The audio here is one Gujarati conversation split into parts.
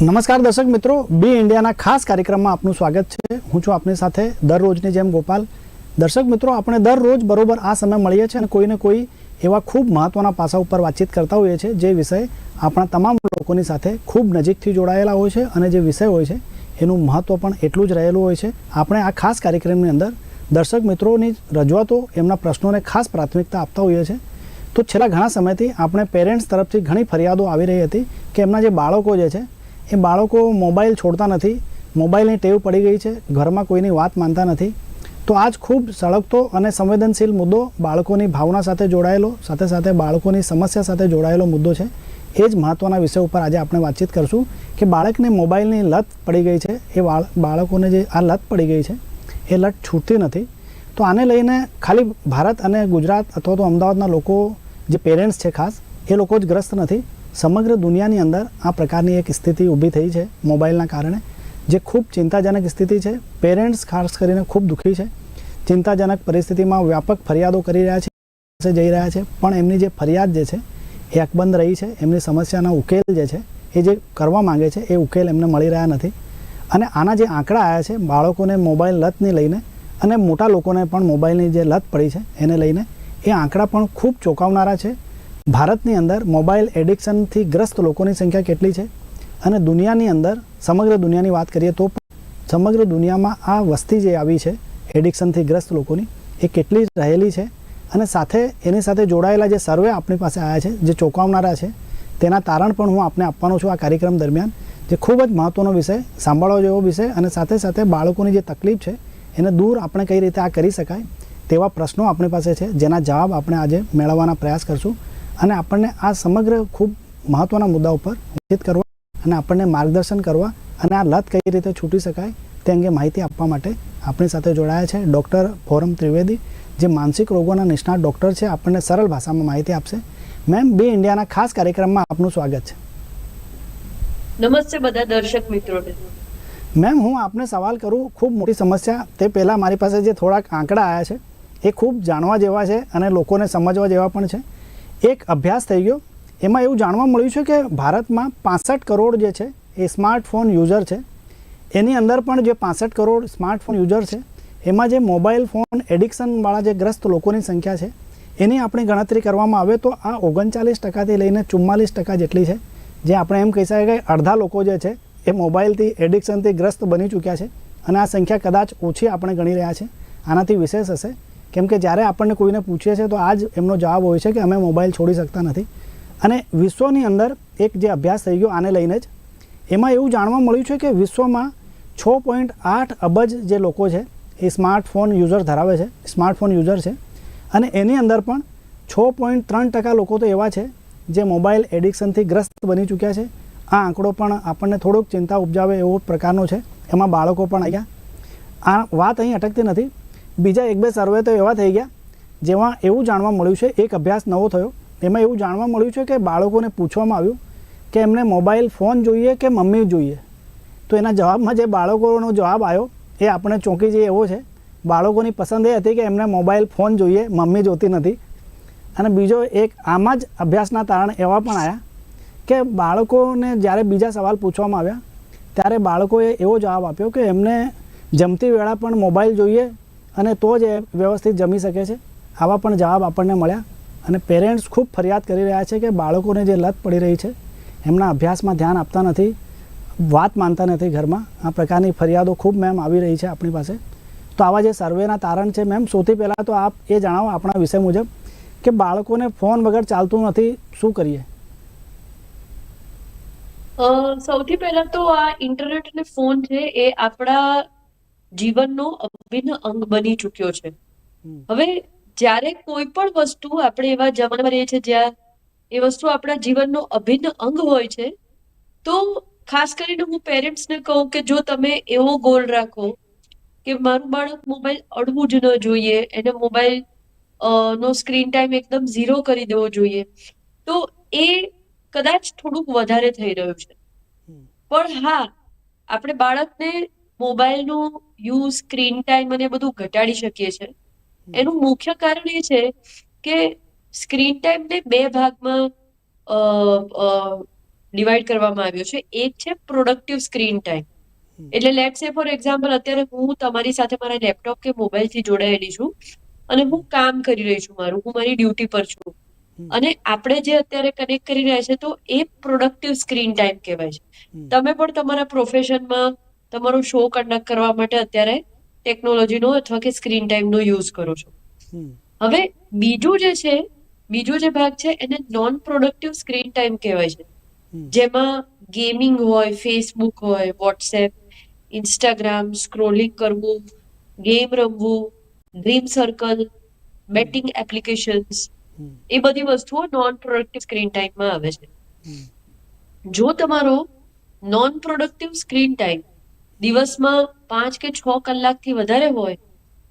નમસ્કાર દર્શક મિત્રો, બી ઇન્ડિયાના ખાસ કાર્યક્રમમાં આપનું સ્વાગત છે. હું છું આપની સાથે દરરોજની જેમ ગોપાલ. દર્શક મિત્રો, આપણે દરરોજ બરોબર આ સમય મળીએ છીએ અને કોઈને કોઈ એવા ખૂબ મહત્વના પાસા ઉપર વાતચીત કરતા હોઈએ છીએ, જે વિષય આપણા તમામ લોકોની સાથે ખૂબ નજીકથી જોડાયેલા હોય છે અને જે વિષય હોય છે, એનું મહત્વ પણ એટલું જ રહેલું હોય છે. આપણે આ ખાસ કાર્યક્રમની અંદર દર્શક મિત્રોની રજૂઆતો, એમના પ્રશ્નોને ખાસ પ્રાથમિકતા આપતા હોઈએ છીએ. તો છેલ્લા ઘણા સમયથી આપણે પેરેન્ટ્સ તરફથી ઘણી ફરિયાદો આવી રહી હતી કે એમના જે બાળકો જે છે એ બાળકો મોબાઈલ છોડતા નથી, મોબાઈલની ટેવ પડી ગઈ છે, ઘરમાં કોઈની વાત માનતા નથી. તો આજ ખૂબ સળગતો અને સંવેદનશીલ મુદ્દો બાળકોની ભાવના સાથે જોડાયેલો, સાથે સાથે બાળકોની સમસ્યા સાથે જોડાયેલો મુદ્દો છે. એ જ મહત્ત્વના વિષય ઉપર આજે આપણે વાતચીત કરશું કે બાળકને મોબાઈલની લત પડી ગઈ છે, એ બાળકોને જે આ લત પડી ગઈ છે, એ લત છૂટતી નથી. તો આને લઈને ખાલી ભારત અને ગુજરાત અથવા તો અમદાવાદના લોકો, જે પેરેન્ટ્સ છે ખાસ, એ લોકો જ ગ્રસ્ત નથી. સમગ્ર દુનિયાની અંદર આ પ્રકારની એક સ્થિતિ ઊભી થઈ છે મોબાઈલના કારણે, જે ખૂબ ચિંતાજનક સ્થિતિ છે. પેરેન્ટ્સ ખાસ કરીને ખૂબ દુઃખી છે. ચિંતાજનક પરિસ્થિતિમાં વ્યાપક ફરિયાદો કરી રહ્યા છે, પાસે જઈ રહ્યા છે. પણ એમની જે ફરિયાદ જે છે, એ અકબંધ રહી છે. એમની સમસ્યાના ઉકેલ જે છે, એ જે કરવા માંગે છે, એ ઉકેલ એમને મળી રહ્યા નથી. અને આના જે આંકડા આવ્યા છે, બાળકોને મોબાઈલ લતને લઈને અને મોટા લોકોને પણ મોબાઈલની જે લત પડી છે, એને લઈને એ આંકડા પણ ખૂબ ચોંકાવનારા છે. ભારતની અંદર મોબાઈલ એડિક્શનથી ગ્રસ્ત લોકોની સંખ્યા કેટલી છે? અને દુનિયાની અંદર, સમગ્ર દુનિયાની વાત કરીએ તો સમગ્ર દુનિયામાં આ વસ્તી જે આવી છે, એડિક્શનથી ગ્રસ્ત લોકોની, એ કેટલી રહેલી છે? અને સાથે એની સાથે જોડાયેલા જે સર્વે આપણી પાસે આવ્યા છે, જે ચોંકાવનારા છે, તેના તારણ પણ હું આપને આપવાનો છું આ કાર્યક્રમ દરમિયાન, જે ખૂબ જ મહત્ત્વનો વિષય, સાંભળવા જેવો વિષય, અને સાથે સાથે બાળકોની જે તકલીફ છે, એને દૂર આપણે કઈ રીતે આ કરી શકાય, તેવા પ્રશ્નો આપણી પાસે છે, જેના જવાબ આપણે આજે મેળવવાના પ્રયાસ કરશું. અને આપણને આ સમગ્ર ખૂબ મહત્ત્વના મુદ્દા ઉપર ઉચિત કરવા અને આપણને માર્ગદર્શન કરવા અને આ લત કઈ રીતે છૂટી શકાય તે અંગે માહિતી આપવા માટે આપણી સાથે જોડાયા છે ડૉક્ટર ફોરમ ત્રિવેદી જે માનસિક રોગોના નિષ્ણાત ડૉક્ટર છે. આપણને સરળ ભાષામાં માહિતી આપશે. મેમ બે ઇન્ડિયાના ખાસ કાર્યક્રમમાં આપનું સ્વાગત છે. નમસ્તે બધા દર્શક મિત્રોને. મેમ હું આપને સવાલ કરું ખૂબ મોટી સમસ્યા તે પહેલાં મારી પાસે જે થોડાક આંકડા આવ્યા છે એ ખૂબ જાણવા જેવા છે અને લોકોને સમજવા જેવા પણ છે. એક અભ્યાસ થઈ ગયો. એમાં એવું જાણવા મળ્યું છે કે ભારતમાં પાસઠ કરોડ જે છે, એ સ્માર્ટફોન યુઝર છે. એની અંદર પણ જે પાસઠ કરોડ સ્માર્ટફોન યુઝર છે, એમાં જે મોબાઈલ ફોન એડિક્શનવાળા જે ગ્રસ્ત લોકોની સંખ્યા છે, એની આપણી ગણતરી કરવામાં આવે તો આ ઓગણચાલીસ ટકાથી લઈને ચુમ્માલીસ ટકા જેટલી છે. જે આપણે એમ કહી શકાય કે અડધા લોકો જે છે, એ મોબાઈલથી એડિક્શનથી ગ્રસ્ત બની ચૂક્યા છે અને આ સંખ્યા કદાચ ઓછી આપણે ગણી રહ્યા છે. આનાથી વિશેષ હશે કેમ કે જ્યારે આપણને કોઈને પૂછીએ છીએ તો આ જ એમનો જવાબ હોય છે કે અમે મોબાઈલ છોડી શકતા નથી. અને વિશ્વની અંદર એક જે અભ્યાસ થઈ ગયો આને લઈને જ, એમાં એવું જાણવા મળ્યું છે કે વિશ્વમાં છ પોઈન્ટ આઠ અબજ જે લોકો છે, એ સ્માર્ટફોન યુઝર ધરાવે છે, સ્માર્ટફોન યુઝર છે. અને એની અંદર પણ છ પોઈન્ટ ત્રણ ટકા લોકો તો એવા છે, જે મોબાઈલ એડિક્શનથી ગ્રસ્ત બની ચૂક્યા છે. આ આંકડો પણ આપણને થોડોક ચિંતા ઉપજાવે એવો પ્રકારનો છે. એમાં બાળકો પણ આવ્યા આ વાત અહીં અટકતી નથી. બીજા એક બે સર્વે તો એવા થઈ ગયા, જેમાં એવું જાણવા મળ્યું છે, એક અભ્યાસ નવો થયો, એમાં એવું જાણવા મળ્યું છે કે બાળકોને પૂછવામાં આવ્યું કે એમને મોબાઈલ ફોન જોઈએ કે મમ્મી જોઈએ? તો એના જવાબમાં જે બાળકોનો જવાબ આવ્યો, એ આપણે ચોંકી જઈએ એવો છે. બાળકોની પસંદ એ હતી કે એમને મોબાઈલ ફોન જોઈએ, મમ્મી જોતી નથી. અને બીજો એક આમાં જ અભ્યાસના તારણ એવા પણ આવ્યા કે બાળકોને જ્યારે બીજા સવાલ પૂછવામાં આવ્યા, ત્યારે બાળકોએ એવો જવાબ આપ્યો કે એમને જમતી વેળા પણ મોબાઈલ જોઈએ અને તો જ એ વ્યવસ્થિત જમી શકે છે. આવા પણ જવાબ આપણને મળ્યા અને પેરેન્ટ્સ ખૂબ ફરિયાદ કરી રહ્યા છે કે બાળકોને જે લત પડી રહી છે, એમના અભ્યાસમાં ધ્યાન આપતા નથી, વાત માનતા નથી ઘરમાં. આ પ્રકારની ફરિયાદો ખૂબ મેમ આવી રહી છે આપણી પાસે. તો આવા જે સર્વેના તારણ છે મેમ સૌથી પહેલાં તો આપ એ જણાવો આપણા વિષય મુજબ કે બાળકોને ફોન વગર ચાલતું નથી, શું કરીએ? સૌથી પહેલા તો આ ઇન્ટરનેટ અને ફોન છે એ આપણા જીવનનો અભિન્ન અંગ બની ચૂક્યો છે. હવે જ્યારે કોઈ પણ વસ્તુ આપણે એવા જમાનામાં રહીએ છીએ જ્યાં એ વસ્તુ આપણા જીવનનો અભિન્ન અંગ હોય છે તો ખાસ કરીને હું પેરેન્ટ્સને કહું કે જો તમે એવો ગોલ રાખો કે મારું બાળક મોબાઈલ અડવું જ ન જોઈએ એને મોબાઈલ નો સ્ક્રીન ટાઈમ એકદમ ઝીરો કરી દેવો જોઈએ તો એ કદાચ થોડુંક વધારે થઈ રહ્યું છે. પણ હા આપણે બાળકને મોબાઈલનો યુઝ સ્ક્રીન ટાઈમ અને બધું ઘટાડી શકીએ છીએ. એનું મુખ્ય કારણ એ છે કે સ્ક્રીન ટાઈમને બે ભાગમાં ડિવાઈડ કરવામાં આવ્યો છે. એક છે પ્રોડક્ટિવ સ્ક્રીન ટાઈમ એટલે લેટ સે ફોર એક્ઝામ્પલ અત્યારે હું તમારી સાથે મારા લેપટોપ કે મોબાઈલથી જોડાયેલી છું અને હું કામ કરી રહી છું મારું. હું મારી ડ્યુટી પર છું. અને આપણે જે અત્યારે કનેક્ટ કરી રહ્યા છે તો એ પ્રોડક્ટિવ સ્ક્રીન ટાઈમ કહેવાય છે. તમે પણ તમારા પ્રોફેશનમાં તમારો શો કન્ડક્ટ કરવા માટે અત્યારે ટેકનોલોજીનો અથવા કે સ્ક્રીન ટાઈમનો યુઝ કરો છો. હવે બીજું જે છે બીજો જે ભાગ છે એને નોન પ્રોડક્ટિવ સ્ક્રીન ટાઈમ કહેવાય છે. જેમાં ગેમિંગ હોય ફેસબુક હોય વોટ્સએપ ઇન્સ્ટાગ્રામ સ્ક્રોલિંગ કરવું ગેમ રમવું ડ્રીમ સર્કલ બેટિંગ એપ્લિકેશન્સ એ બધી વસ્તુઓ નોન પ્રોડક્ટિવ સ્ક્રીન ટાઈમમાં આવે છે. જો તમારો નોન પ્રોડક્ટિવ સ્ક્રીન ટાઈમ દિવસમાં પાંચ કે છ કલાકથી વધારે હોય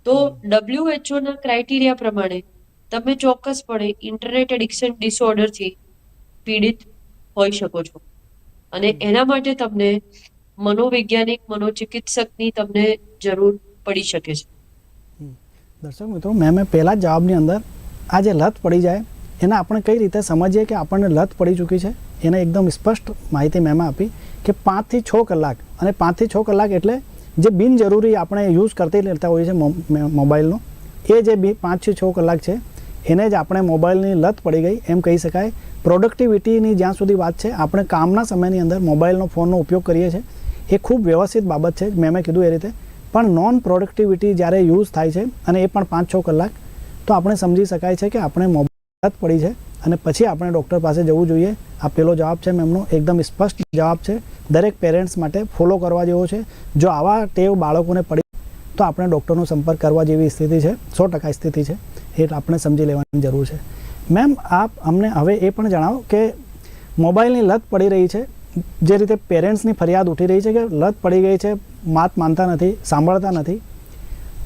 તો WHO ના ક્રાઇટેરિયા પ્રમાણે તમે ચોક્કસપણે ઇન્ટરનેટ એડિક્શન ડિસઓર્ડરથી પીડિત હોઈ શકો છો. અને એના માટે તમને મનોવૈજ્ઞાનિક મનોચિકિત્સકની તમને જરૂર પડી શકે છે. દર્શક મિત્રો મેં મેં પહેલા જવાબની અંદર આ જે લત પડી જાય એને આપણે કઈ રીતે સમજીએ કે આપણને લત પડી ચૂકી છે? એને એકદમ સ્પષ્ટ માહિતી મેં આપી. કે પાંચથી છ કલાક. અને પાંચથી છ કલાક એટલે જે બિનજરૂરી આપણે યુઝ કરતી લેતા હોઈએ છીએ મોબાઈલનો, એ જે બી પાંચથી છ કલાક છે, એને જ આપણે મોબાઈલની લત પડી ગઈ. એમ કહી શકાય, પ્રોડક્ટિવિટીની જ્યાં સુધી વાત છે, આપણે કામના સમયની અંદર મોબાઈલનો ફોનનો ઉપયોગ કરીએ છીએ. એ ખૂબ વ્યવસ્થિત બાબત છે, મેં મેં કીધું એ રીતે. પણ નોન પ્રોડક્ટિવિટી જ્યારે યુઝ થાય છે, અને એ પણ પાંચ છ કલાક, તો આપણે સમજી શકાય છે કે આપણે મોબાઈલ લત પડી છે. અને પછી આપણે ડૉક્ટર પાસે જવું જોઈએ. આ પેલો જવાબ છે મેમનો, એકદમ સ્પષ્ટ જવાબ છે. દરેક પેરેન્ટ્સ માટે ફોલો કરવા જેવો છે. જો આવા ટેવ બાળકોને પડી તો આપણે ડૉક્ટરનો સંપર્ક કરવા જેવી સ્થિતિ છે. સો ટકા સ્થિતિ છે. એ આપણે સમજી લેવાની જરૂર છે. મેમ, આપ અમને હવે એ પણ જણાવો કે મોબાઈલની લત પડી રહી છે. જે રીતે પેરેન્ટ્સની ફરિયાદ ઉઠી રહી છે કે લત પડી ગઈ છે માત માનતા નથી, સાંભળતા નથી.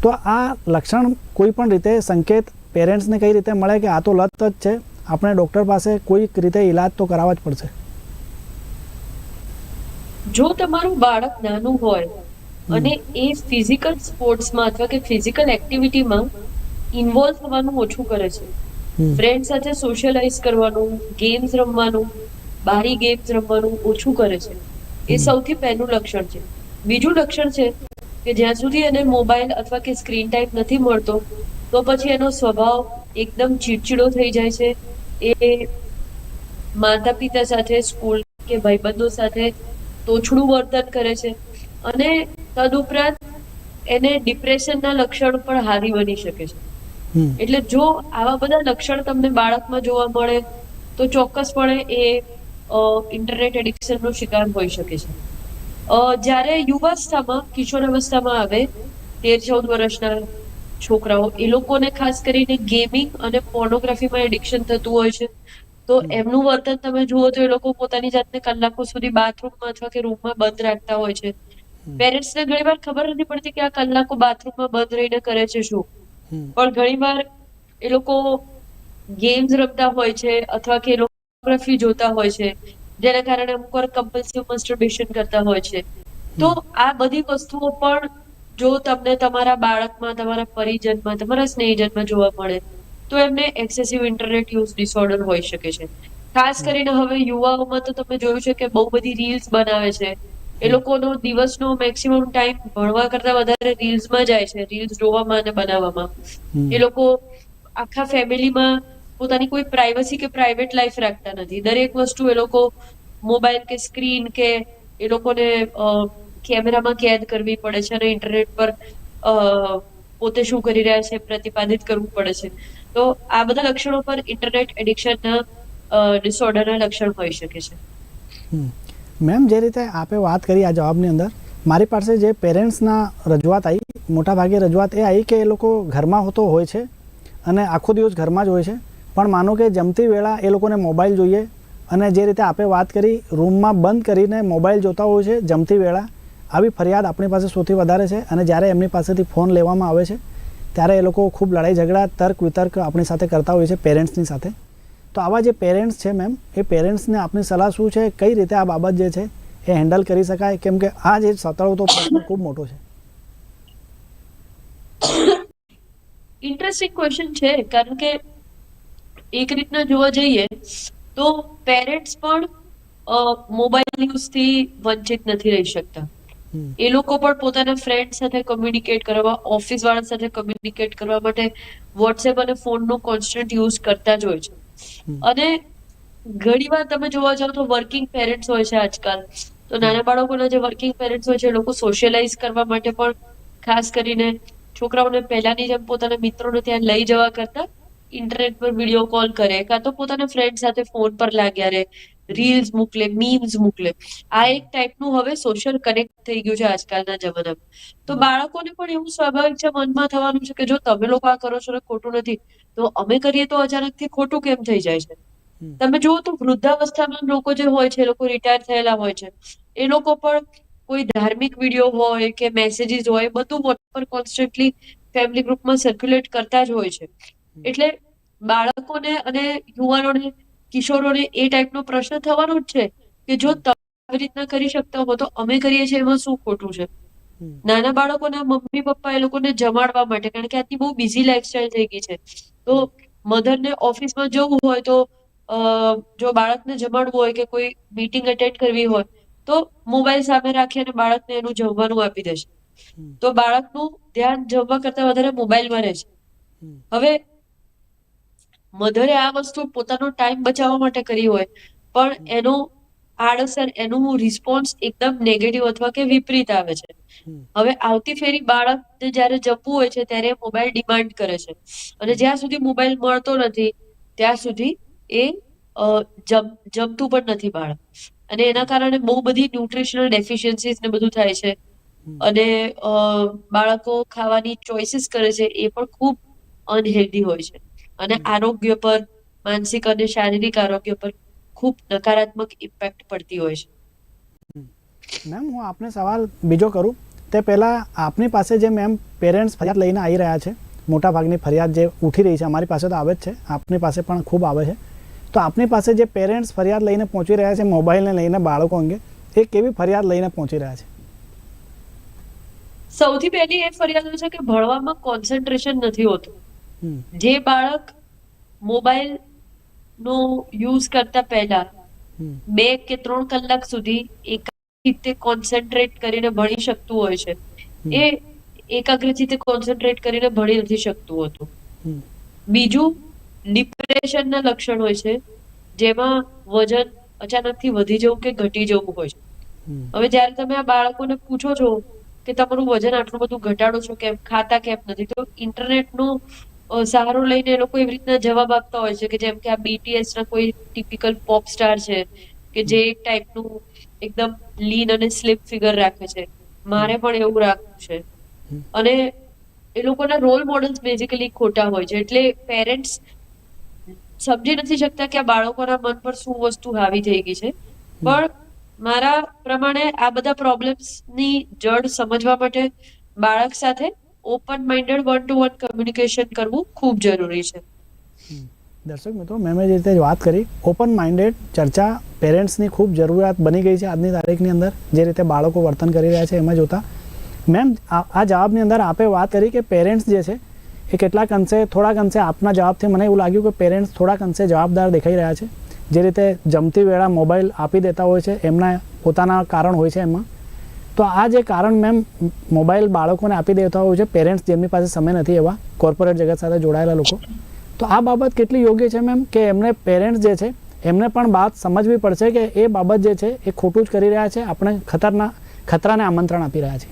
તો આ લક્ષણ કોઈ પણ રીતે સંકેત પેરેન્ટ્સને કઈ રીતે મળે કે આ તો લત જ છે? આપણે ડૉક્ટર પાસે કોઈક રીતે ઈલાજ તો કરાવવા જ પડશે. જો તમારું બાળક નાનું હોય અને એ ફિઝિકલ સ્પોર્ટ્સમાં અથવા કે ફિઝિકલ એક્ટિવિટીમાં ઇન્વોલ્વ થવાનું ઓછું કરે છે. ફ્રેન્ડ સાથે સોશિયલાઇઝ કરવાનું ગેમ્સ રમવાનું બારી ગેમ્સ રમવાનું ઓછું કરે છે. એ સૌથી પહેલું લક્ષણ છે. બીજું લક્ષણ છે કે જ્યાં સુધી એને મોબાઈલ અથવા કે સ્ક્રીન ટાઈમ નથી મળતો તો પછી એનો સ્વભાવ એકદમ ચીડચીડો થઈ જાય છે. એ માતા પિતા સાથે સ્કૂલ કે ભાઈબંધો સાથે તોછડું વર્તન કરે છે અને તદુપરાંત એને ડિપ્રેશનના લક્ષણ પણ હારી બની શકે છે. એટલે જો આવા બધા લક્ષણ તમને બાળકમાં જોવા મળે તો ચોક્કસપણે એ ઇન્ટરનેટ એડિક્શનનો શિકાર હોઈ શકે છે. જ્યારે યુવાવસ્થામાં કિશોરાવસ્થામાં આવે તેર ચૌદ વર્ષના છોકરાઓ એ લોકોને ખાસ કરીને ગેમિંગ અને પોર્નોગ્રાફીમાં એડિક્શન થતું હોય છે. તો એમનું વર્તન તમે જુઓ તો એ લોકો પોતાની જાતને કલાકો સુધી બાથરૂમમાં અથવા કે રૂમમાં બંધ રાખતા હોય છે. પેરેન્ટ્સને ઘણીવાર ખબર નથી પડતી કે આ કલાકો બાથરૂમમાં બંધ રહીને કરે છે શું. પણ પણ ઘણીવાર એ લોકો ગેમ્સ રમતા હોય છે અથવા કે એ લોકો જોતા હોય છે. જેના કારણે અમુક વાર કમ્પલ્સિવ મસ્ટરબેશન કરતા હોય છે. તો આ બધી વસ્તુઓ પણ જો તમને તમારા બાળકમાં તમારા પરિજનમાં તમારા સ્નેહીજનમાં જોવા મળે તો એમને એક્સેસિવ ઇન્ટરનેટ યુઝ ડિસઓર્ડર હોઈ શકે છે. ખાસ કરીને હવે યુવાઓમાં તો તમે જોયું છે કે બહુ બધી રીલ્સ બનાવે છે. એ લોકોનો દિવસનો મેક્સિમમ ટાઈમ ભણવા કરતા વધારે રીલ્સમાં જાય છે રીલ્સ જોવામાં અને બનાવવામાં. એ લોકો આખા ફેમિલીમાં પોતાની કોઈ પ્રાઇવસી કે પ્રાઇવેટ લાઈફ રાખતા નથી. દરેક વસ્તુ એ લોકો મોબાઈલ કે સ્ક્રીન કે એ લોકોને કેમેરામાં કેદ કરવી પડે છે અને ઇન્ટરનેટ પર પોતે શું કરી રહ્યા છે પ્રતિપાદિત કરવું પડે છે. તો આ બધા લક્ષણો પર ઇન્ટરનેટ એડિક્શનના ડિસઓર્ડરના લક્ષણ હોઈ શકે છે. મેમ, જે રીતે આપે વાત કરી આ જવાબની અંદર, મારી પાસે જે પેરેન્ટ્સના રજૂઆત આવી મોટાભાગે રજૂઆત એ આવી કે એ લોકો ઘરમાં હોતો હોય છે અને આખો દિવસ ઘરમાં જ હોય છે. પણ માનો કે જમતી વેળા એ લોકોને મોબાઈલ જોઈએ અને જે રીતે આપે વાત કરી, રૂમમાં બંધ કરીને મોબાઈલ જોતા હોય છે જમતી વેળા આવી ફરિયાદ આપણી પાસે સૌથી વધારે છે અને જ્યારે એમની પાસેથી ફોન લેવામાં આવે છે, ત્યારે એ લોકો ખૂબ લડાઈ ઝઘડા, તર્ક વિતર્ક આપણી સાથે કરતા હોય છે પેરેન્ટ્સની સાથે. તો આવા જે પેરેન્ટ્સ છે મેમ, એ પેરેન્ટ્સને આપની સલાહ શું છે, કઈ રીતે આ બાબત જે છે, એ હેન્ડલ કરી શકાય? કેમ કે આ જે સતળવતો પ્રશ્ન ખૂબ મોટો છે. ઇન્ટરેસ્ટિંગ ક્વેશ્ચન છે, કારણ કે એક રીતના જોવા જઈએ, તો પેરેન્ટ્સ પણ મોબાઈલ યુઝથી વંચિત નથી રહી શકતા. એ લોકો પણ પોતાના ફ્રેન્ડ સાથે કમ્યુનિકેટ કરવા ઓફિસ વાળા સાથે કમ્યુનિકેટ કરવા માટે વોટ્સએપ અને ફોનનો કોન્સ્ટન્ટ યુઝ કરતા જ હોય છે. અને ઘણી વાર તમે જોવા જાવ તો વર્કિંગ પેરેન્ટ્સ હોય છે આજકાલ. તો નાના બાળકોના જે વર્કિંગ પેરેન્ટ્સ હોય છે એ લોકો સોશિયલાઇઝ કરવા માટે પણ ખાસ કરીને છોકરાઓને પહેલાની જેમ પોતાના મિત્રોને ત્યાં લઈ જવા કરતા ઇન્ટરનેટ પર વીડિયો કોલ કરે કાં તો પોતાના ફ્રેન્ડ સાથે ફોન પર લાગ્યા રહે રીલ્સ મોકલે મીમ્સ મોકલે. આ એક ટાઈપનું હવે સોશિયલ કનેક્ટ થઈ ગયું છે આજકાલના જમાનામાં. તો બાળકોને પણ એવું સ્વાભાવિક છે મનમાં થવાનું છે કે જો તમે લોકો આ કરો છો ને ખોટું નથી તો અમે કરીએ તો અચાનકથી ખોટું કેમ થઈ જાય છે? તમે જુઓ તો વૃદ્ધાવસ્થામાં લોકો જે હોય છે એ લોકો રિટાયર થયેલા હોય છે. એ લોકો પણ કોઈ ધાર્મિક વીડિયો હોય કે મેસેજીસ હોય બધું WhatsApp પર કોન્સ્ટન્ટલી ફેમિલી ગ્રુપમાં સર્ક્યુલેટ કરતા જ હોય છે. એટલે બાળકોને અને યુવાનોને કિશોરોને એ ટાઈપનો પ્રશ્ન થવાનો જ છે કે જો તમે આવી રીતના કરી શકતા હો તો અમે કરીએ છીએ એમાં શું ખોટું છે? નાના બાળકોના મમ્મી પપ્પા એ લોકોને જમાડવા માટે કારણ કે આજની બહુ બિઝી લાઈફસ્ટાઈલ થઈ ગઈ છે. તો મધરને ઓફિસમાં જવું હોય તો જો બાળકને જમાડવું હોય કે કોઈ મીટિંગ અટેન્ડ કરવી હોય તો મોબાઈલ સામે રાખી અને બાળકને એનું જમવાનું આપી દેશે તો બાળકનું ધ્યાન જમવા કરતા વધારે મોબાઈલમાં રહે છે. હવે મધરે આ વસ્તુ પોતાનો ટાઈમ બચાવવા માટે કરી હોય પણ એનો આડઅસર એનું રિસ્પોન્સ એકદમ નેગેટિવ અથવા કે વિપરીત આવે છે. હવે આવતી ફેરી બાળકને જ્યારે જમવું હોય છે ત્યારે મોબાઈલ ડિમાન્ડ કરે છે. અને જ્યાં સુધી મોબાઈલ મળતો નથી ત્યાં સુધી એ જમતું પણ નથી બાળક. અને એના કારણે બહુ બધી ન્યુટ્રિશનલ ડેફિશિયન્સીસ ને બધું થાય છે. અને બાળકો ખાવાની ચોઇસીસ કરે છે એ પણ ખૂબ અનહેલ્ધી હોય છે. અને આરોગ્ય પર માનસિક અને શારીરિક આરોગ્ય પર ખૂબ નકારાત્મક ઇમ્પેક્ટ પડતી હોય છે. મેમ હું આપને સવાલ બીજો કરું. તે પહેલાં આપની પાસે જે મેમ પેરેન્ટ્સ ફરિયાદ લઈને આવી રહ્યા છે મોટા ભાગની ફરિયાદ જે ઉઠી રહી છે અમારી પાસે તો આવે જ છે આપની પાસે પણ ખૂબ આવે છે. તો આપની પાસે જે પેરેન્ટ્સ ફરિયાદ લઈને પહોંચી રહ્યા છે મોબાઈલને લઈને બાળકો અંગે એ કેવી ફરિયાદ લઈને પહોંચી રહ્યા છે? સૌથી પહેલી એ ફરિયાદ છે કે ભણવામાં કોન્સન્ટ્રેશન નથી હોતું. જે બાળક મોબાઈલ નો યુઝ કરતા પહેલા બે કે ત્રણ કલાક સુધી એકાગ્રચિત્તે કોન્સન્ટ્રેટ કરીને ભણી શકતું હોય છે. એ એ રીતે કોન્સન્ટ્રેટ કરીને ભણી નથી શકતું હોતું. બીજું ડિપ્રેશનના લક્ષણ હોય છે જેમાં વજન અચાનકથી વધી જવું કે ઘટી જવું હોય છે. હવે જ્યારે તમે આ બાળકોને પૂછો છો કે તમારું વજન આટલું બધું ઘટાડો છો કેમ ખાતા કેમ નથી તો ઇન્ટરનેટ અ, સહારો લઈને એ લોકો એવી રીતના જવાબ આપતા હોય છે કે જેમ કે આ બીટીએસ ના કોઈ ટિપિકલ પોપ સ્ટાર છે કે જે એક ટાઈપનું એકદમ લીન અને સ્લિપ ફિગર રાખે છે. મારે પણ એવું રાખવું છે. અને એ લોકોના રોલ મોડલ્સ બેઝિકલી ખોટા હોય છે. એટલે પેરેન્ટ્સ સમજી નથી શકતા કે આ બાળકોના મન પર શું વસ્તુ હાવી થઈ ગઈ છે. પણ મારા પ્રમાણે આ બધા પ્રોબ્લેમ્સની જડ સમજવા માટે બાળક સાથે open minded one to one communication કરવું ખૂબ જરૂરી છે. દર્શક મિત્રો, મેં જે રીતે વાત કરી, ઓપન માઇન્ડેડ ચર્ચા પેરેન્ટ્સની ખૂબ જરૂરિયાત બની ગઈ છે આજની તારીખની અંદર, જે રીતે બાળકો વર્તન કરી રહ્યા છે એમાં જોતા. મેમ આ જવાબની અંદર આપે વાત કરી કે પેરેન્ટ્સ જે છે, એ કેટલાક અંશે, થોડાક અંશે આપના જવાબથી મને એવું લાગ્યું કે પેરેન્ટ્સ થોડાક અંશે જવાબદાર દેખાઈ રહ્યા છે. જે રીતે જમતી વેળા મોબાઈલ આપી દેતા હોય છે, એમના પોતાના કારણ હોય છે એમાં. તો આ જે કારણ મેમ, મોબાઈલ બાળકોને આપી દેતા હોય છે, પેરેન્ટ્સ જેમની પાસે સમય નથી એવા, કોર્પોરેટ જગત સાથે જોડાયેલા લોકો, તો આ બાબત કેટલી યોગ્ય છે મેમ કે એમને પેરેન્ટ્સ જે છે, એમને પણ વાત સમજવી પડશે કે એ બાબત જે છે, એ ખોટું જ કરી રહ્યા છે, આપણે ખતરના, ખતરાને આમંત્રણ આપી રહ્યા છે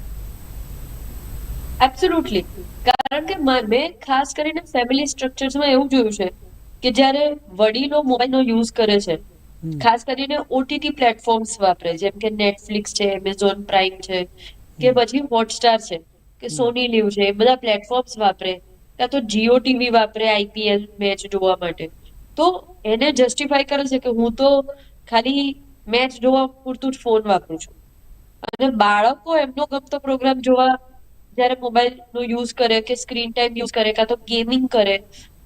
એબ્સોલ્યુટલી કારણ કે મેં ખાસ કરીને ફેમિલી સ્ટ્રક્ચર્સમાં એવું જોયું છે કે જ્યારે વડીલો મોબાઈલનો યુઝ કરે છે. ખાસ કરીને ઓટીટી પ્લેટફોર્મ્સ વાપરે જેમ કે નેટફ્લિક્સ છે એમેઝોન પ્રાઇમ છે કે પછી હોટસ્ટાર છે કે સોની લીવ છે એ બધા પ્લેટફોર્મ્સ વાપરે. કાં તો જીઓ ટીવી વાપરે આઈપીએલ મેચ જોવા માટે. તો એને જસ્ટિફાય કરે છે કે હું તો ખાલી મેચ જોવા પૂરતું જ ફોન વાપરું છું. અને બાળકો એમનો ગમતો પ્રોગ્રામ જોવા જ્યારે મોબાઈલનો યુઝ કરે કે સ્ક્રીન ટાઈમ યુઝ કરે કાં તો ગેમિંગ કરે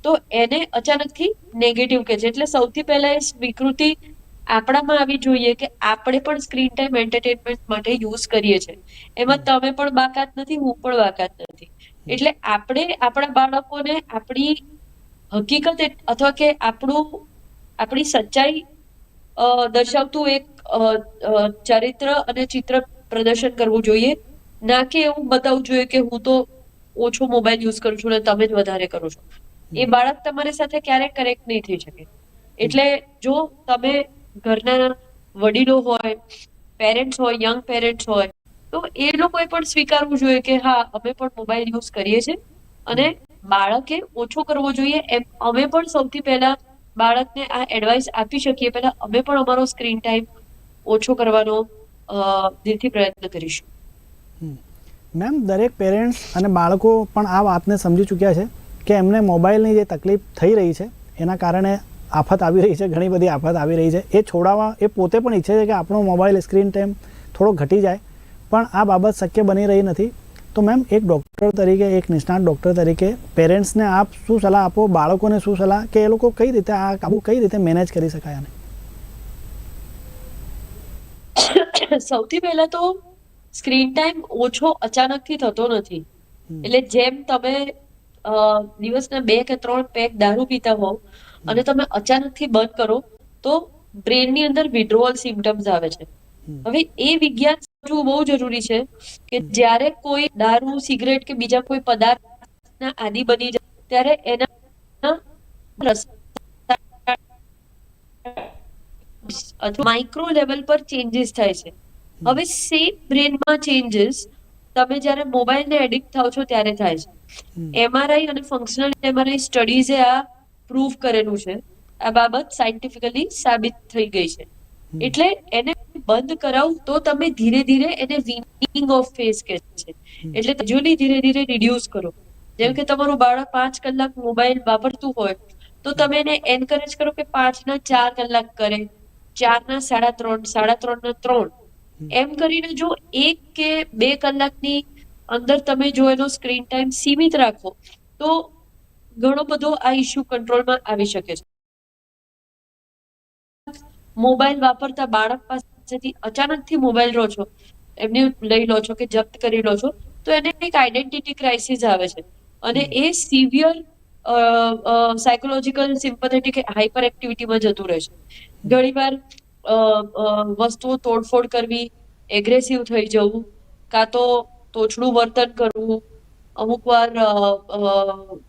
તો એને અચાનકથી નેગેટિવ કહે છે. એટલે સૌથી પહેલા એ સ્વીકૃતિ આપણામાં આવી જોઈએ કે આપણે પણ સ્ક્રીન ટાઈમ એન્ટરટેનમેન્ટ માટે યુઝ કરીએ છીએ. એમાં તમે પણ બાકાત નથી હું પણ બાકાત નથી. એટલે આપણે આપણા બાળકોને આપણી હકીકત અથવા કે આપણું આપણી સચ્ચાઈ દર્શાવતું એક ચરિત્ર અને ચિત્ર પ્રદર્શન કરવું જોઈએ. ના કે એવું બતાવવું જોઈએ કે હું તો ઓછો મોબાઈલ યુઝ કરું છું ને તમે જ વધારે કરો છો. એ બાળક તમારી સાથે ક્યારેય કનેક્ટ નહીં થઈ શકે. એટલે જો તમે ઘરના વડીલો હોય પેરેન્ટ્સ હોય યંગ પેરેન્ટ્સ હોય તો એ લોકોએ પણ સ્વીકારવું જોઈએ કે હા અમે પણ મોબાઈલ યુઝ કરીએ છીએ અને બાળકે ઓછો કરવો જોઈએ. એમ અમે પણ સૌથી પહેલા બાળકને આ એડવાઇસ આપી શકીએ. પહેલા અમે પણ અમારો સ્ક્રીન ટાઈમ ઓછો કરવાનો દિલથી પ્રયત્ન કરીશું. મેમ દરેક પેરેન્ટ્સ અને બાળકો પણ આ વાતને સમજી ચૂક્યા છે. કે એમને મોબાઈલની જે તકલીફ થઈ રહી છે એના કારણે આફત આવી રહી છે ઘણી બધી આફત આવી રહી છે. એ છોડાવવા એ પોતે પણ ઈચ્છે છે કે આપણો મોબાઈલ સ્ક્રીન ટાઈમ થોડો ઘટી જાય પણ આ બાબત શક્ય બની રહી નથી. તો મેમ એક ડૉક્ટર તરીકે એક નિષ્ણાત ડૉક્ટર તરીકે પેરેન્ટ્સને આપ શું સલાહ આપો? બાળકોને શું સલાહ? કે એ લોકો કઈ રીતે આ કાબુ કઈ રીતે મેનેજ કરી શકાય આને? સૌથી પહેલા તો સ્ક્રીન ટાઈમ ઓછો અચાનકથી થતો નથી. એટલે જેમ તમે દિવસના બે કે ત્રણ પેક દારૂ પીતા હોવ અને તમે અચાનકથી બંધ કરો તો બ્રેનની અંદર વિડ્રોવલ સિમ્ટમ્સ આવે છે. હવે એ વિજ્ઞાન સમજવું બહુ જરૂરી છે કે જ્યારે કોઈ દારૂ સિગરેટ કે બીજા કોઈ પદાર્થના આદિ બની જાય ત્યારે એના અથવા માઇક્રો લેવલ પર ચેન્જીસ થાય છે. હવે સેમ બ્રેનમાં ચેન્જીસ તમે જ્યારે મોબાઈલને એડિક્ટ થાવ છો ત્યારે થાય છે. એમઆરઆઈ અને ફંક્શનલ એમઆરઆઈ સ્ટડીઝે આ પ્રૂવ કરેલું છે. આ બાબત સાયન્ટિફિકલી સાબિત થઈ ગઈ છે. એટલે એને બંધ કરાવું તો તમે ધીરે ધીરે એને વિનિંગ ઓફ ફેસ કહે છે. એટલે તજુલી ધીરે ધીરે રિડ્યુસ કરો. જેમ કે તમારું બાળક પાંચ કલાક મોબાઈલ વાપરતું હોય તો તમે એને એન્કરેજ કરો કે પાંચ ના ચાર કલાક કરે. ચાર ના સાડા ત્રણ સાડા ત્રણ. ના ત્રણ એમ કરીને જો એક કે બે કલાકની અંદર તમે જો એનો સ્ક્રીન ટાઈમ સીમિત રાખો, તો ઘણો બધો આ ઇસ્યુ કંટ્રોલમાં આવી શકે છે. મોબાઈલ વાપરતા બાળક પાસેથી અચાનકથી મોબાઈલ લો છો, એમને લઈ લો છો કે જપ્ત કરી લો છો, તો એને એક આઈડેન્ટિટી ક્રાઇસિસ આવે છે. અને એ સિવિયર સાયકોલોજીકલ સિમ્પથેટિક હાઇપર એક્ટિવિટીમાં જતું રહે છે. ઘણીવાર વસ્તુઓ તોડફોડ કરવી એગ્રેસિવ થઈ જવું, કાં તો તોછડું વર્તન કરવું, અમુક વાર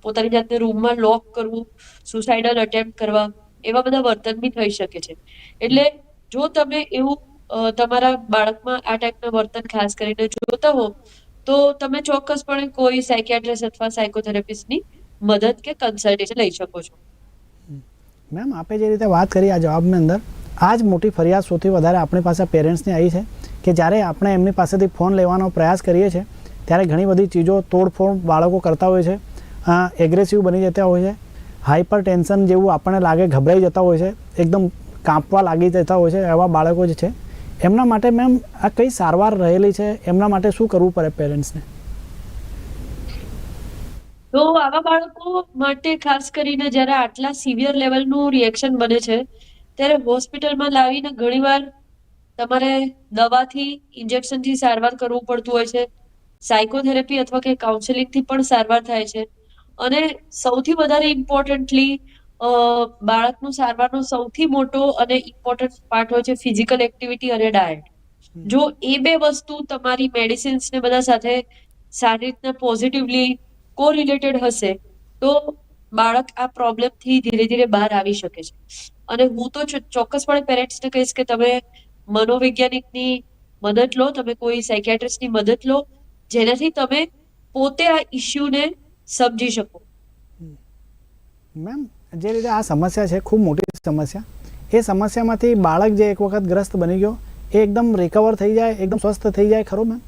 પોતાની જાતને રૂમમાં લોક કરવું સુસાઇડલ અટેમ્પ્ટ કરવા, એવા બધા વર્તન બી થઈ શકે છે. એટલે જો તમે એવું તમારા બાળકમાં આ ટાઈપના વર્તન ખાસ કરીને જોતા હો, તો તમે ચોક્કસપણે કોઈ સાયકિયાટ્રિસ્ટ અથવા સાયકોથેરાપિસ્ટની મદદ કે કન્સલ્ટેશન લઈ શકો છો. મેમ, આપે જે રીતે વાત કરી આ જવાબની અંદર આ જ મોટી ફરિયાદ સૌથી વધારે આપણી પાસે પેરેન્ટ્સની આવી છે. કે જ્યારે આપણે એમની પાસેથી ફોન લેવાનો પ્રયાસ કરીએ છીએ, ત્યારે ઘણી બધી ચીજો તોડફોડ બાળકો કરતા હોય છે. એગ્રેસિવ બની જતા હોય છે. હાઇપર ટેન્શન જેવું આપણને લાગે ગભરાઈ જતા હોય છે. એકદમ કાંપવા લાગી જતા હોય છે એવા બાળકો જ છે. એમના માટે મેમ આ કઈ સારવાર રહેલી છે? એમના માટે શું કરવું પડે પેરેન્ટ્સને તો આવા બાળકો માટે ખાસ કરીને જ્યારે આટલા સિવિયર લેવલનું રિએક્શન બને છે, ત્યારે હોસ્પિટલમાં લાવીને ઘણીવાર તમારે દવાથી ઇન્જેક્શનથી સારવાર કરવું પડતું હોય છે સાયકોથેરેપી અથવા કે કાઉન્સેલિંગથી પણ સારવાર થાય છે. અને સૌથી વધારે ઇમ્પોર્ટન્ટલી બાળકનું સારવારનો સૌથી મોટો અને ઇમ્પોર્ટન્ટ પાર્ટ હોય છે ફિઝિકલ એક્ટિવિટી અને ડાયટ જો એ બે વસ્તુ તમારી મેડિસિન્સ ને બધા સાથે સારી રીતના પોઝિટિવલી કોરિલેટેડ હશે તો બાળક આ પ્રોબ્લેમથી ધીરે ધીરે બહાર આવી શકે છે. અને હું તો ચોક્કસપણે પેરેન્ટ્સને કહીશ કે તમે મનોવૈજ્ઞાનિકની મદદ લો તમે કોઈ સાયકેટ્રિસ્ટની મદદ લો જેનાથી તમે પોતે આ ઇસ્યુને સમજી શકો. મેમ જે રીતે આ સમસ્યા છે ખૂબ મોટી સમસ્યા. એ સમસ્યામાંથી બાળક જે એક વખત ગ્રસ્ત બની ગયો એ એકદમ રિકવર થઈ જાય એકદમ સ્વસ્થ થઈ જાય ખરો મેમ?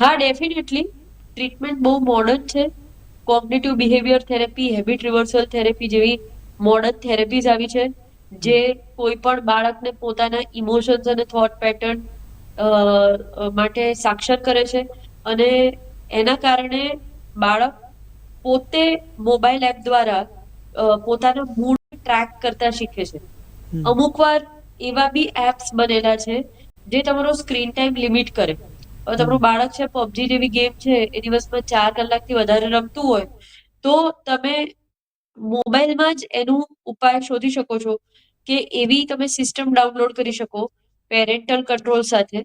હા ડેફિનેટલી ટ્રીટમેન્ટ બહુ મોડર્ન છે. Cognitive behaviour therapy habit reversal therapy જેવી મોડર્ન થેરેપીઝ આવી છે. જે કોઈ પણ બાળકને પોતાના ઇમોશન્સ અને થોટ પેટર્ન માટે સાક્ષર કરે છે અને એના કારણે બાળક પોતે મોબાઈલ એપ દ્વારા પોતાનો મૂડ ટ્રેક કરતા શીખે છે. અમુક વાર એવા બી એપ્સ બનેલા છે જે તમારો સ્ક્રીન ટાઈમ લિમિટ કરે. હવે તમારું બાળક છે પબજી જેવી ગેમ છે એ દિવસમાં ચાર કલાકથી વધારે રમતું હોય તો તમે મોબાઈલમાં જ એનું ઉપાય શોધી શકો છો. કે એવી તમે સિસ્ટમ ડાઉનલોડ કરી શકો પેરેન્ટલ કંટ્રોલ સાથે.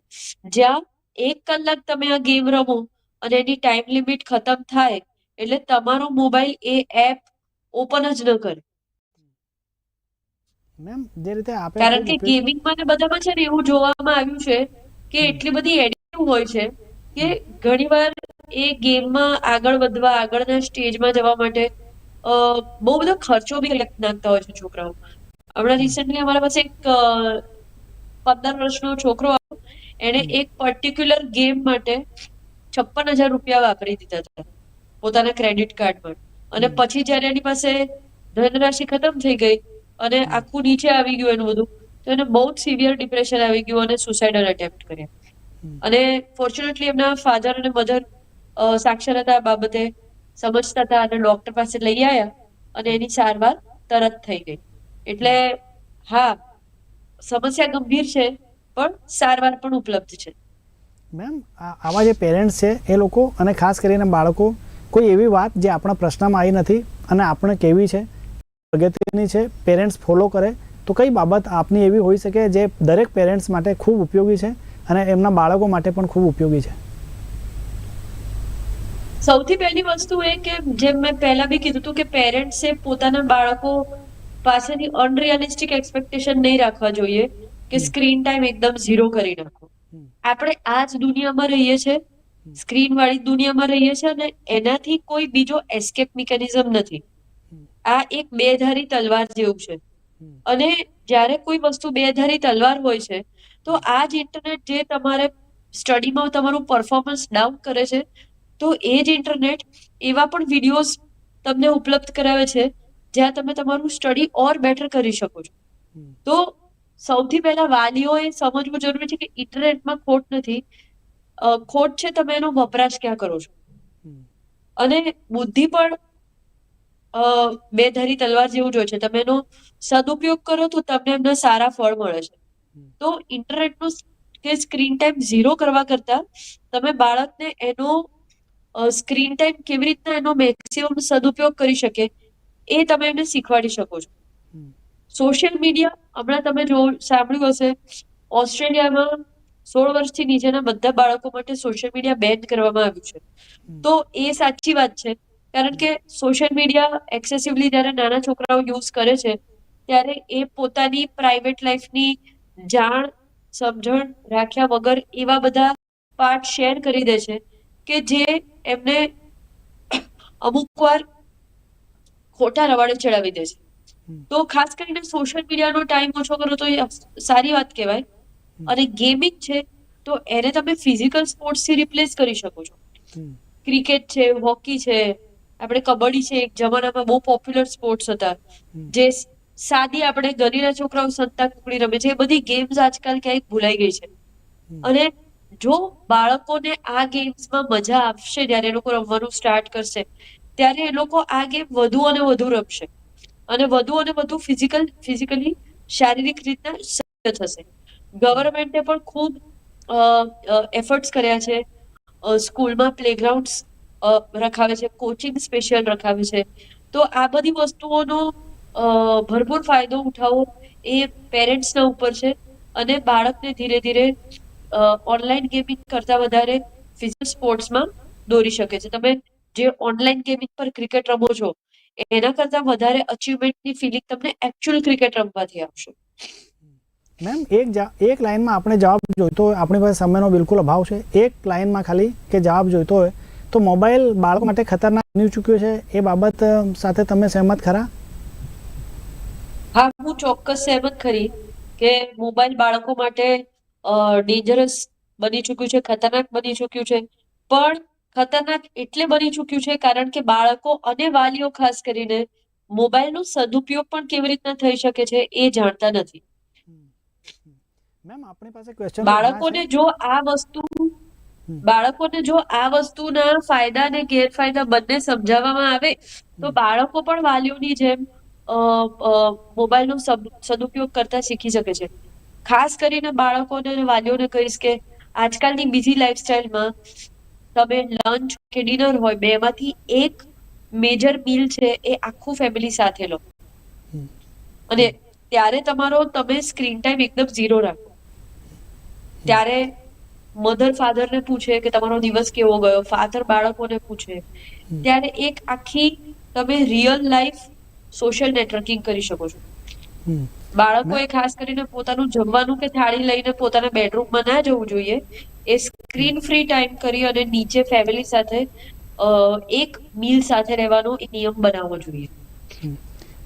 જ્યાં એક કલાક તમે આ ગેમ રમો અને એની ટાઈમ લિમિટ ખતમ થાય એટલે તમારો મોબાઈલ એ એપ ઓપન જ ન કરે. મેમ જે રીતે આપે કારણ કે ગેમિંગ ગેમિંગમાં ને બધામાં છે ને એવું જોવામાં આવ્યું છે કે એટલી બધી એડિક્ટિવ હોય છે કે ઘણીવાર એ ગેમમાં આગળ વધવા આગળના સ્ટેજમાં જવા માટે બહુ બધો ખર્ચો બી નાખતા હોય છે છોકરાઓ. હમણાં રિસેન્ટલી અમારા પાસે એક પંદર વર્ષનો છોકરો આવ્યો એણે એક પર્ટિક્યુલર ગેમ માટે છપ્પન હજાર રૂપિયા વાપરી દીધા હતા પોતાના ક્રેડિટ કાર્ડમાં અને પછી જ્યારે એની પાસે ધનરાશિ ખતમ થઈ ગઈ અને આખું નીચે આવી ગયું એનું બધું તો એને બહુ જ સિવિયર ડિપ્રેશન આવી ગયું અને સુસાઇડલ એટેમ્પ્ટ કર્યા. અને ફોર્ચ્યુનેટલી એમના ફાધર અને મધર સાક્ષર હતા બાબતે સમજતા હતા અને ડોક્ટર પાસે લઈ આવ્યા અને એની સારવાર તરત થઈ ગઈ. એટલે હા સમસ્યા ગંભીર છે પણ સારવાર પણ ઉપલબ્ધ છે. મેમ આવા જે પેરેન્ટ્સ છે એ લોકો અને ખાસ કરીને બાળકો કોઈ એવી વાત જે આપણા પ્રશ્નમાં આવી નથી અને આપણે કેવી છે અગત્યની છે પેરેન્ટ્સ ફોલો કરે તો કઈ બાબત આપની એવી હોઈ શકે જે દરેક પેરેન્ટ્સ માટે ખૂબ ઉપયોગી છે અને એમના બાળકો માટે પણ ખૂબ ઉપયોગી છે? સૌથી પહેલી વસ્તુ એ કે જેમ મેં પહેલા બી કીધું હતું કે પેરેન્ટ્સે પોતાના બાળકો પાસેથી અનરિયલિસ્ટિક એક્સપેક્ટેશન નહીં રાખવા જોઈએ કે સ્ક્રીન ટાઈમ એકદમ ઝીરો કરી નાખો. આપણે આ જ દુનિયામાં રહીએ છીએ સ્ક્રીન વાળી દુનિયામાં રહીએ છીએ અને એનાથી કોઈ બીજો એસ્કેપ મિકેનિઝમ નથી. આ એક બેધારી તલવાર જેવું છે. અને જ્યારે કોઈ વસ્તુ બેધારી તલવાર હોય છે તો આ જ ઇન્ટરનેટ જે તમારે સ્ટડીમાં તમારું પરફોર્મન્સ ડાઉન કરે છે તો એ જ ઇન્ટરનેટ એવા પણ વિડીયોઝ તમને ઉપલબ્ધ કરાવે છે જ્યાં તમે તમારું સ્ટડી ઓર બેટર કરી શકો છો. તો સૌથી પહેલા વાલીઓએ સમજવું જરૂરી છે કે ઇન્ટરનેટમાં ખોટ નથી. ખોટ છે તમે એનો વપરાશ ક્યાં કરો છો? અને બુદ્ધિ પણ અ, બેધારી તલવાર જેવું જોઈએ છે. તમે એનો સદુપયોગ કરો તો તમને એમના સારા ફળ મળે છે. તો ઇન્ટરનેટનો કે સ્ક્રીન ટાઈમ ઝીરો કરવા કરતા તમે બાળકને એનો સ્ક્રીન ટાઈમ કેવી રીતના એનો મેક્સિમમ સદુપયોગ કરી શકે? એ તમે એમને શીખવાડી શકો છો. સોશિયલ મીડિયા હમણાં તમે જો સાંભળ્યું હશે ઓસ્ટ્રેલિયામાં સોળ વર્ષથી નીચેના બધા બાળકો માટે સોશિયલ મીડિયા બેન કરવામાં આવ્યું છે. તો એ સાચી વાત છે. કારણ કે સોશિયલ મીડિયા એક્સેસિવલી જ્યારે નાના છોકરાઓ યુઝ કરે છે ત્યારે એ પોતાની પ્રાઇવેટ લાઈફની જાણ સમજણ રાખ્યા વગર એવા બધા પાર્ટ શેર કરી દે છે કે જે એમને અમુક વાર ખોટા રવાડે ચડાવી દે છે. તો ખાસ કરીને સોશિયલ મીડિયાનો ટાઈમ ઓછો કરો તો એ સારી વાત કહેવાય. અને ગેમિંગ છે તો એને તમે ફિઝિકલ સ્પોર્ટ્સથી રિપ્લેસ કરી શકો છો. ક્રિકેટ છે હોકી છે આપણે કબડ્ડી છે એક જમાનામાં બહુ પોપ્યુલર સ્પોર્ટ્સ હતા. જે સાદી આપણે ગરીના છોકરાઓ સંતા કુકડી રમે છે એ બધી ગેમ્સ આજકાલ ક્યાંક ભૂલાઈ ગઈ છે. અને જો બાળકોને આ ગેમ્સમાં મજા આવશે જ્યારે એ લોકો રમવાનું સ્ટાર્ટ કરશે ત્યારે એ લોકો આ ગેમ વધુ અને વધુ રમશે. અને વધુ અને વધુ ફિઝિકલ ફિઝિકલી શારીરિક રીતના સજ્જ થશે. ગવર્મેન્ટે પણ ખૂબ એફર્ટ્સ કર્યા છે. સ્કૂલમાં પ્લેગ્રાઉન્ડ્સ રખાવે છે કોચિંગ સ્પેશિયલ રખાવે છે. તો આ બધી વસ્તુઓનો ભરપૂર ફાયદો ઉઠાવવો એ પેરેન્ટ્સના ઉપર છે. અને બાળકને ધીરે ધીરે ઓનલાઈન ગેમિંગ કરતા વધારે ફિઝિકલ સ્પોર્ટ્સમાં દોરી શકે છે. તમે જે ઓનલાઈન ગેમિંગ પર ક્રિકેટ રમો છો એના કરતા વધારે અચીવમેન્ટની ફિલિંગ તમને એકચ્યુઅલ ક્રિકેટ રમવાથી આવશે. મેમ એક જા એક લાઇનમાં આપણે જવાબ જોઈતો હોય આપણી પાસે સમયનો બિલકુલ અભાવ છે. એક લાઇનમાં ખાલી કે જવાબ જોઈતો હોય તો મોબાઈલ બાળકો માટે ખતરનાક બની ચૂક્યો છે. એ બાબત સાથે તમે સહેમત ખરા? હા હું ચોક્કસ સહેમત ખરી કે મોબાઈલ બાળકો માટે ડેન્જરસ બની ચૂક્યું છે ખતરનાક બની ચૂક્યું છે. પણ ખતરનાક એટલે બની ચૂક્યું છે કારણ કે બાળકો અને વાલીઓ ખાસ કરીને મોબાઈલનો સદુપયોગ પણ કેવી રીતના થઈ શકે છે એ જાણતા નથી. મેમ આપણી પાસે ક્વેશ્ચન બાળકોને જો આ વસ્તુ બાળકોને જો આ વસ્તુના ફાયદા અને ગેરફાયદા બંને સમજાવવામાં આવે તો બાળકો પણ વાલીઓની જેમ મોબાઈલનો સદુપયોગ કરતા શીખી શકે છે. ખાસ કરીને બાળકોને અને વાલીઓને કહીશ કે આજકાલની બીજી લાઈફસ્ટાઈલમાં તમે લંચ કે ડિનર હોય બેમાંથી એક મેજર મીલ છે એ આખું ફેમિલી સાથે લો. અને ત્યારે તમારો તમે સ્ક્રીન ટાઈમ એકદમ ઝીરો રાખો. ત્યારે મધર ફાધરને પૂછે કે તમારો દિવસ કેવો ગયો? ફાધર બાળકોને પૂછે. ત્યારે એક આખી તમે રિયલ લાઈફ સોશિયલ નેટવર્કિંગ કરી શકો છો. બાળકોએ ખાસ કરીને પોતાનું જમવાનું કે થાળી લઈને પોતાના બેડરૂમમાં ના જવું જોઈએ. એ સ્ક્રીન ફ્રી ટાઈમ કરી અને નીચે ફેમિલી સાથે એક મીલ સાથે રહેવાનો એક નિયમ બનાવવો જોઈએ.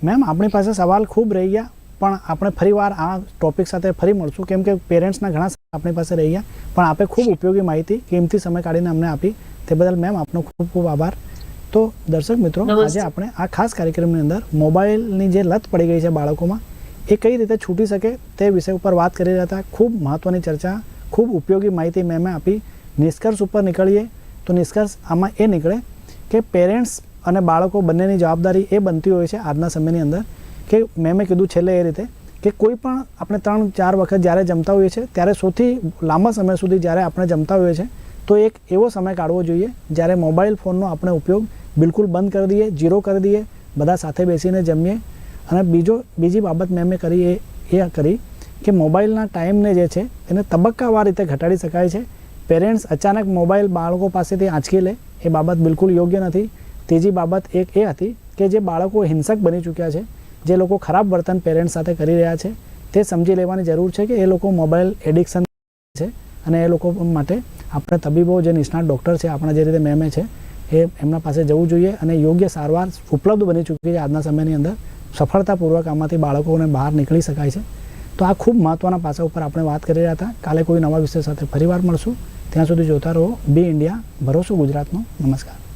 મેમ આપણી પાસે સવાલ ખૂબ રહી ગયા પણ આપણે ફરીવાર આ ટોપિક સાથે ફરી મળશું. કેમ કે પેરેન્ટ્સના ઘણા આપણી પાસે રહી ગયા પણ આપે ખૂબ ઉપયોગી માહિતી કિંમતી સમય કાઢીને અમને આપી તે બદલ મેમ આપનો ખૂબ ખૂબ આભાર. તો દર્શક મિત્રો આજે આપણે આ ખાસ કાર્યક્રમની અંદર મોબાઈલની જે લત પડી ગઈ છે બાળકોમાં એ કઈ રીતે છૂટી શકે તે વિષય ઉપર વાત કરી રહ્યા હતા. ખૂબ મહત્ત્વની ચર્ચા, ખૂબ ઉપયોગી માહિતી મેમે આપી. નિષ્કર્ષ ઉપર નીકળીએ તો નિષ્કર્ષ આમાં એ નીકળે કે પેરેન્ટ્સ અને બાળકો બંનેની જવાબદારી એ બનતી હોય છે આજના સમયની અંદર કે મેં મેં કીધું છેલ્લે એ રીતે કે કોઈ પણ આપણે ત્રણ, ચાર વખત જ્યારે જમતા હોઈએ છીએ, ત્યારે સૌથી લાંબા સમય સુધી જ્યારે આપણે જમતા હોઈએ છીએ, તો એક એવો સમય કાઢવો જોઈએ જ્યારે મોબાઈલ ફોનનો આપણે ઉપયોગ બિલકુલ બંધ કરી દઈએ જીરો કરી દઈએ, બધા સાથે બેસીને જમીએ અને બીજો, બીજી બાબત મેં મેં કરી એ એ કરી કે મોબાઈલના ટાઈમને જે છે, એને તબક્કાવાર રીતે ઘટાડી શકાય છે. પેરેન્ટ્સ અચાનક મોબાઈલ બાળકો પાસેથી આંચકી લે, એ બાબત બિલકુલ યોગ્ય નથી. ત્રીજી બાબત એક એ હતી કે જે બાળકો હિંસક બની ચૂક્યા છે, જે લોકો ખરાબ વર્તન પેરેન્ટ્સ સાથે કરી રહ્યા છે, તે સમજી લેવાની જરૂર છે કે એ લોકો મોબાઈલ એડિક્શન છે અને એ લોકો માટે આપણે તબીબો જે નિષ્ણાત ડૉક્ટર છે, આપણા જે રીતે મેમે છે, એ એમના પાસે જવું જોઈએ અને યોગ્ય સારવાર ઉપલબ્ધ બની ચૂકી છે આજના સમયની અંદર. સફળતાપૂર્વક આમાંથી બાળકોને બહાર નીકળી શકાય છે. તો આ ખૂબ મહત્ત્વના પાસા ઉપર આપણે વાત કરી રહ્યા હતા. કાલે કોઈ નવા વિષય સાથે ફરીવાર મળશું. ત્યાં સુધી જોતા રહો. બી ઇન્ડિયા, ભરોસો ગુજરાતનો. નમસ્કાર.